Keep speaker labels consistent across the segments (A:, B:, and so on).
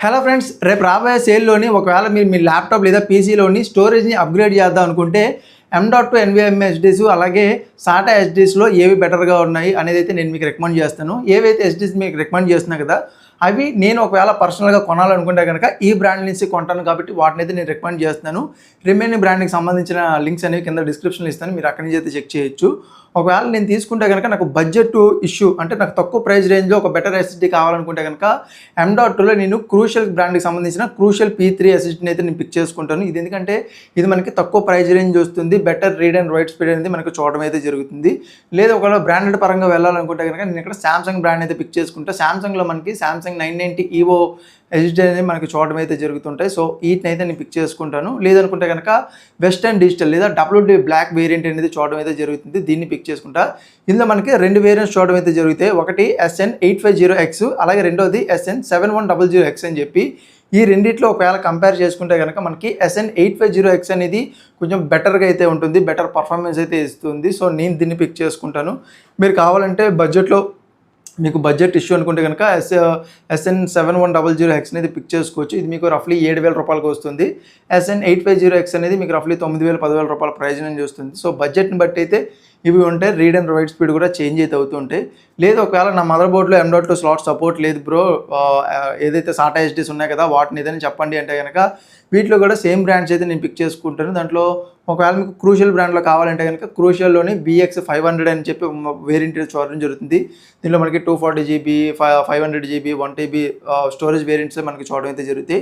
A: Hello friends రేపు రాబోయే సేల్లోని ఒకవేళ మీరు మీ ల్యాప్టాప్ లేదా పీసీలోని స్టోరేజ్ని అప్గ్రేడ్ చేద్దాం అనుకుంటే M dot two NVMe SSDs అలాగే సాటా ఎస్డీస్లో ఏవి బెటర్గా ఉన్నాయి అనేది అయితే నేను మీకు రికమెండ్ చేస్తాను. ఏవైతే ఎస్డీస్ మీకు రికమెండ్ చేస్తున్నా కదా అవి నేను ఒకవేళ పర్సనల్గా కొనాలనుకుంటే కనుక ఈ బ్రాండ్ నుంచి కొంటాను కాబట్టి వాటిని అయితే నేను రికమెండ్ చేస్తున్నాను. రిమైనింగ్ బ్రాండ్కి సంబంధించిన లింక్స్ అనేవి కింద డిస్క్రిప్షన్లో ఇస్తాను. మీరు అక్కడి నుంచి అయితే చెక్ చేయొచ్చు. ఒకవేళ నేను తీసుకుంటే కనుక నాకు బడ్జెట్ ఇష్యూ అంటే నాకు తక్కువ ప్రైస్ రేంజ్లో ఒక బెటర్ ఎస్ఎస్డి కావాలనుకుంటే కనుక ఎం డాట్ నేను క్రూషియల్ బ్రాండ్కి సంబంధించిన క్రూషియల్ పీ త్రీ ఎస్ఎస్డిని అయితే నేను పిక్ చేసుకుంటాను. ఇది ఎందుకంటే ఇది మనకి తక్కువ ప్రైస్ రేంజ్ వస్తుంది. Better read and write speed అనేది మనకు చూడడం అయితే జరుగుతుంది. లేదా ఒకవేళ బ్రాండెడ్ పరంగా వెళ్ళాలనుకుంటే కనుక నేను ఇక్కడ శాంసంగ్ బ్రాండ్ అయితే పిక్ చేసుకుంటా. శాంసంగ్లో మనకి Samsung Samsung nine ninety EVO SD అనేది మనకి చూడడం అయితే జరుగుతుంటాయి. సో వీటిని అయితే నేను పిక్ చేసుకుంటాను. లేదనుకుంటే కనుక వెస్టర్న్ డిజిటల్ లేదా డబ్ల్యూడి బ్లాక్ వేరియంట్ అనేది చూడడం అయితే జరుగుతుంది. దీన్ని పిక్ చేసుకుంటా. ఇందులో మనకి రెండు వేరియంట్స్ చూడడం అయితే జరుగుతాయి. ఒకటి SN eight five zero X అలాగే రెండోది SN seven one double zero X అని చెప్పి ఈ రెండిట్లో ఒకవేళ కంపేర్ చేసుకుంటే కనుక మనకి SN eight five zero X అనేది కొంచెం బెటర్గా అయితే ఉంటుంది. బెటర్ పర్ఫార్మెన్స్ అయితే ఇస్తుంది. సో నేను దీన్ని పిక్ చేసుకుంటాను. మీరు కావాలంటే బడ్జెట్లో మీకు బడ్జెట్ ఇష్యూ అనుకుంటే కనుక S SN seven one double zero X అనేది పిక్ చేసుకోవచ్చు. ఇది మీకు రఫ్లీ ఏడు వేల రూపాయలకు వస్తుంది. SN eight five zero X అనేది మీకు రఫ్లీ తొమ్మిది వేల పదివేల రూపాయల ప్రైజ్ నుంచి వస్తుంది సో బడ్జెట్ని బట్టి అయితే ఇవి ఉంటే రీడ్ అండ్ రైట్ స్పీడ్ కూడా చేంజ్ అయితే అవుతుంటాయి లేదు ఒకవేళ నా మదర్ బోర్డ్లో M dot two slot support లేదు బ్రో ఏదైతే సాటా ఎస్డీస్ ఉన్నాయి కదా వాటిని ఏదైనా చెప్పండి అంటే కనుక వీటిలో కూడా సేమ్ బ్రాండ్స్ అయితే నేను పిక్ చేసుకుంటాను. దాంట్లో ఒకవేళ మీకు క్రూషియల్ బ్రాండ్లో కావాలంటే కనుక క్రూషియల్లోని బిఎక్స్ ఫైవ్ హండ్రెడ్ అని చెప్పి వేరియంట్ చూడడం జరుగుతుంది. దీనిలో మనకి two forty GB five hundred GB one TB storage variants మనకి చూడడం అయితే జరుగుతాయి.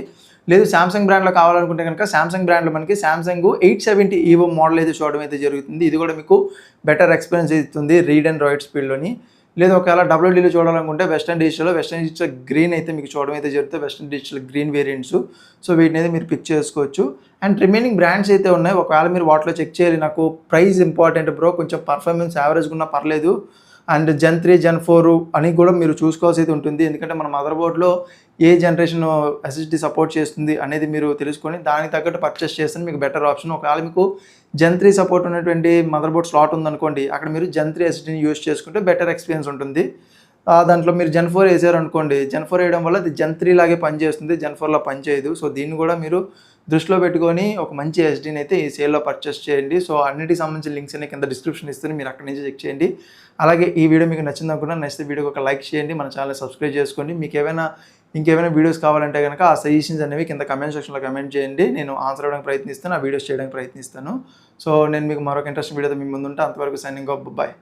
A: లేదు శాంసంగ్ బ్రాండ్లో కావాలనుకుంటే కనుక శాంసంగ్ బ్రాండ్లో మనకి Samsung eight seventy EVO model అయితే చూడడం అయితే జరుగుతుంది. ఇది కూడా మీకు బెటర్ ఎక్స్పీరియన్స్ ఇస్తుంది రీడ్ అండ్ రైట్ స్పీడ్లోని లేదు ఒకవేళ డబ్ల్యూడీలో చూడాలనుకుంటే western digital western digital green అయితే మీకు చూడడం అయితే జరుగుతుంది. Western digital green variants so వీటిని అయితే మీరు పిక్ చేసుకోవచ్చు. అండ్ రిమైనింగ్ బ్రాండ్స్ అయితే ఉన్నాయి. ఒకవేళ మీరు వాటిలో చెక్ చేయాలి నాకు ప్రైస్ ఇంపార్టెంట్ బ్రో కొంచెం పర్ఫార్మెన్స్ యావరేజ్గా ఉన్నా పర్లేదు. And gen three gen four అని కూడా మీరు చూసుకోవాల్సి అయితే ఉంటుంది. ఎందుకంటే మన మదర్ బోర్డ్లో ఏ జనరేషన్ ఎస్ఎస్డి సపోర్ట్ చేస్తుంది అనేది మీరు తెలుసుకొని దానికి తగ్గట్టు పర్చేస్ చేస్తే మీకు బెటర్ ఆప్షన్ ఒకవేళ మీకు జన్ త్రీ సపోర్ట్ ఉన్నటువంటి మదర్ బోర్డ్ స్లాట్ ఉందనుకోండి అక్కడ మీరు జన్ త్రీ ఎస్ఎస్డిని యూస్ చేసుకుంటే బెటర్ ఎక్స్పీరియన్స్ ఉంటుంది. దాంట్లో మీరు జెన్ ఫోర్ వేసారు అనుకోండి జెన్ ఫోర్ వేయడం వల్ల అది జెన్ త్రీ లాగే పనిచేస్తుంది జెన్ ఫోర్లో పనిచేయదు సో దీన్ని కూడా మీరు దృష్టిలో పెట్టుకొని ఒక మంచి ఎస్డీని అయితే ఈ సేల్లో పర్చేస్ చేయండి. సో అన్నిటికి సంబంధించిన లింక్స్ అన్ని కింద డిస్క్రిప్షన్ ఇస్తాను మీరు అక్కడి నుంచి చెక్ చేయండి. అలాగే ఈ వీడియో మీకు నచ్చింది అనుకున్నా నచ్చితే వీడియోకి ఒక లైక్ చేయండి మన ఛానల్ సబ్స్క్రైబ్ చేసుకోండి. మీకు ఏమైనా ఇంకేమైనా వీడియోస్ కావాలంటే కనుక ఆ సజెషన్స్ అనేవి కింద కమెంట్ సెక్షన్లో కమెంట్ చేయండి. నేను ఆన్సర్ అవ్వడానికి ప్రయత్నిస్తాను ఆ వీడియోస్ చేయడానికి ప్రయత్నిస్తాను. సో నేను మీకు మరొక ఇంట్రెస్ట్ వీడియోతో మీ ముందుంటే. అంతవరకు సైనింగ్ ఆఫ్ బాయ్